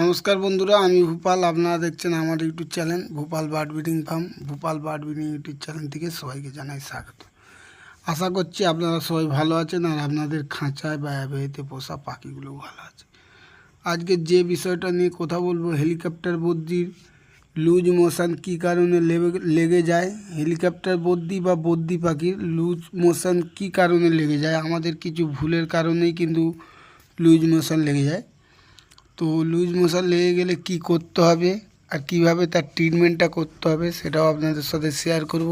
নমস্কার বন্ধুরা, আমি ভূপাল। আপনারা দেখছেন আমার YouTube channel Bhupal bird breeding farm. Bhupal bird breeding YouTube channel থেকে সবাইকে জানাই স্বাগত। আশা করছি আপনারা সবাই ভালো আছেন আর আপনাদের খাঁচায় বা পোষা পাখিগুলো ভালো আছে। আজকে যে বিষয়টা নিয়ে কথা বলব, হেলিকপ্টার বদ্যির লুজ মোশন কী কারণে লেগে লেগে যায়? হেলিকপ্টার বদ্যি বা বদ্যি পাখির লুজ মোশন কী কারণে লেগে যায়? আমাদের কিছু ভুলের কারণেই কিন্তু লুজ মোশন লেগে যায়। তো লুজ মোশন লেগে গেলে কি করতে হবে? আর কীভাবে তার ট্রিটমেন্টটা করতে হবে সেটাও আপনাদের সাথে শেয়ার করব।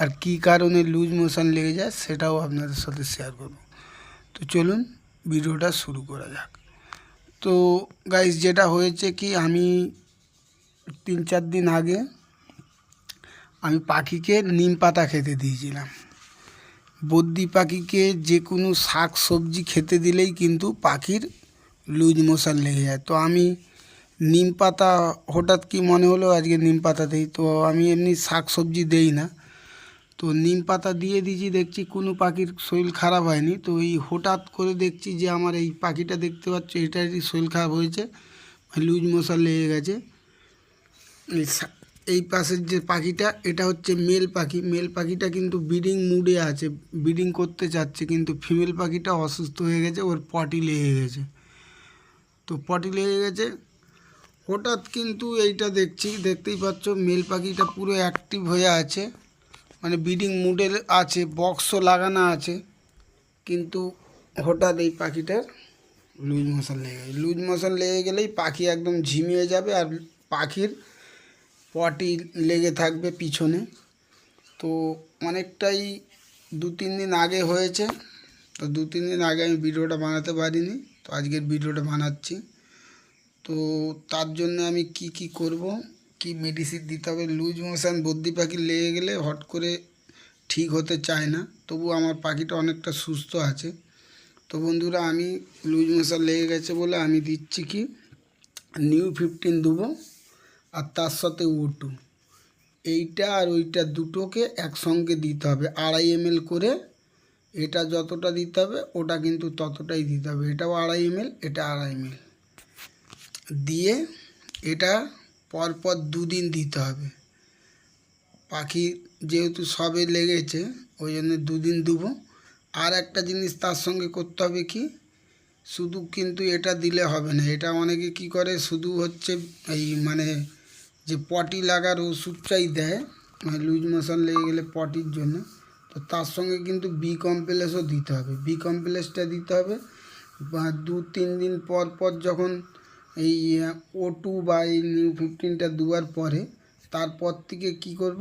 আর কি কারণে লুজ মোশন লেগে যায় সেটাও আপনাদের সাথে শেয়ার করব। তো চলুন ভিডিওটা শুরু করা যাক। তো গাইস যেটা হয়েছে কি, আমি তিন চার দিন আগে আমি পাখিকে নিম পাতা খেতে দিয়েছিলাম। বদ্যি পাখিকে যে কোনো শাক সবজি খেতে দিলেই কিন্তু পাখির লুজ মোশন লেগে যায়। তো আমি নিম পাতা হঠাৎ কি মনে হলো আজকে নিম পাতা দিই? তো আমি এমনি শাক সবজি দেই না। তো নিম পাতা দিয়ে দিয়েছি, দেখছি কোনো পাখির শরীর খারাপ হয়নি। তো এই হঠাৎ করে দেখছি যে আমার এই পাখিটা দেখতে পাচ্ছ, এটারই শরীর খারাপ হয়েছে। লুজ মোশন লেগে গেছে। এই এই পাশের যে পাখিটা, এটা হচ্ছে মেল পাখি। মেল পাখিটা কিন্তু ব্রিডিং মুডে আছে, ব্রিডিং করতে চাচ্ছে, কিন্তু ফিমেল পাখিটা অসুস্থ হয়ে গেছে, ওর পটি লেগে গেছে। তো পটি লেগে গেছে। হঠাৎ কিন্তু এইটা দেখছি, দেখতেই পাচ্ছ মেল পাখিটা পুরো অ্যাক্টিভ হয়ে আছে। মানে ব্রিডিং মুডে আছে বক্সও লাগানো আছে। কিন্তু হঠাৎ এই পাখিটার লুজ মশান লেগে গেছে লুজ মশান লেগে গেলেই পাখি একদম ঝিমিয়ে যাবে আর পাখির পটি লেগে থাকবে পিছনে। তো অনেকটাই দু তিন দিন আগে হয়েছে। তো দু তিন দিন আগে আমি ভিডিওটা বানাতে পারিনি। তো আজকের ভিডিওটা বানাচ্ছি। তো তার জন্য আমি কি কি করব, কি মেডিসিন দিতে হবে লুজ মোশন বদ্যি পাখি লেগে গেলে হট করে ঠিক হতে চায় না, তবু আমার পাখিটা অনেকটা সুস্থ আছে। তো বন্ধুরা, আমি লুজ মোশন লেগে গেছে বলে আমি দিচ্ছি কি নিউ ফিফটিন দেবো আর তার সাথে ওটু এইটা আর ওইটা দুটোকে একসঙ্গে দিতে হবে, আড়াই এম করে এটা যতটা দিতে হবে, ওটা কিন্তু ততটাই দিতে হবে। এটাও আড়াই এম এটা আড়াই এম দিয়ে এটা পরপর দুদিন দিতে হবে। পাখি যেহেতু সবে লেগেছে, ওই জন্য দুদিন দেবো। আর একটা জিনিস তার সঙ্গে করতে হবে কি, শুধু কিন্তু এটা দিলে হবে না। এটা অনেকে কি করে, শুধু হচ্ছে এই মানে যে পটি লাগার ওষুধটাই দেয় মানে লুজ মোশন লেগে গেলে পটির জন্য। তো তার সঙ্গে কিন্তু বি কমপ্লেক্সও দিতে হবে। বি কমপ্লেক্সটা দিতে হবে। বা দু তিন দিন পর পর যখন এই ও টু বা এই নিউ ফিফটিনটা দেওয়ার পরে, তারপর থেকে কি করব?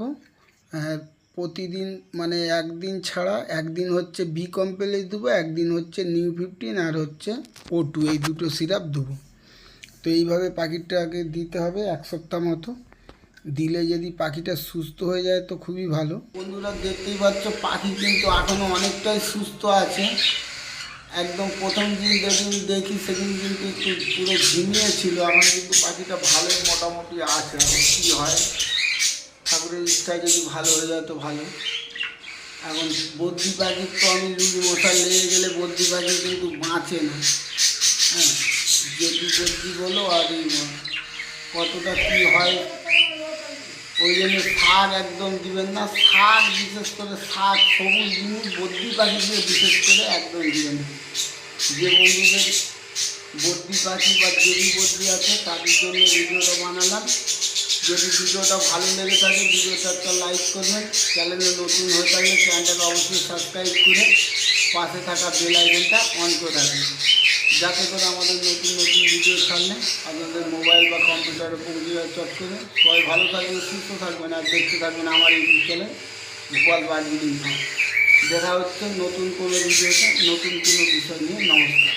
প্রতিদিন মানে একদিন ছাড়া একদিন হচ্ছে বি কমপ্লেক্স দেবো, একদিন হচ্ছে নিউ ফিফটিন আর হচ্ছে ও টু এই দুটো সিরাপ দেবো। তো এইভাবে পাখিটাকে দিতে হবে এক সপ্তাহ মতো। দিলে যদি পাখিটা সুস্থ হয়ে যায় তো খুবই ভালো। বন্ধুরা দেখতেই পাচ্ছ, পাখি কিন্তু এখনও অনেকটাই সুস্থ আছে। একদম প্রথম দিন যেদিন দেখি, সেদিন কিন্তু একটু পুরো ঝিমিয়ে ছিল। আমার কিন্তু পাখিটা ভালোই মোটামুটি আছে। এখন কী হয়? ঠাকুরের ইচ্ছায় যদি ভালো হয়ে যায় তো ভালো। এখন বদ্রি পাখির তো আমি লুজ মশা লেগে গেলে বদ্রি পাখি কিন্তু বাঁচে না। হ্যাঁ যদি বদ্রি বলো আর এই। কতটা কী হয়, ওই জন্য শাক একদম দিবেন না। শাক বিশেষ করে শাক, সবুজ জিনিস বদ্যি পাখিকে বিশেষ করে একদম দিবেন যে বন্ধুদের বদ্যি পাখি বা দেবী বদ্যি আছে, তাদের জন্য ভিডিওটা বানালাম। যদি ভিডিওটা ভালো লেগে থাকে, ভিডিওটা একটা লাইক করবেন। চ্যানেলে নতুন হয়ে থাকলে চ্যানেলটাকে অবশ্যই সাবস্ক্রাইব করে পাশে থাকা বেল আইকনটা অন করে রাখবেন। যাতে করে আমাদের নতুন নতুন ভিডিও ছাড়লে আপনাদের মোবাইল বা কম্পিউটারে পৌঁছে যায় চট করে। সবাই ভালো থাকবেন, সুস্থ থাকবেন আর দেখতে থাকবেন আমার ইউটিউব চ্যানেল ভোপাল বার্গিনিং দেখা হচ্ছে নতুন কোনো ভিডিওতে নতুন কোনো বিষয় নিয়ে। নমস্কার।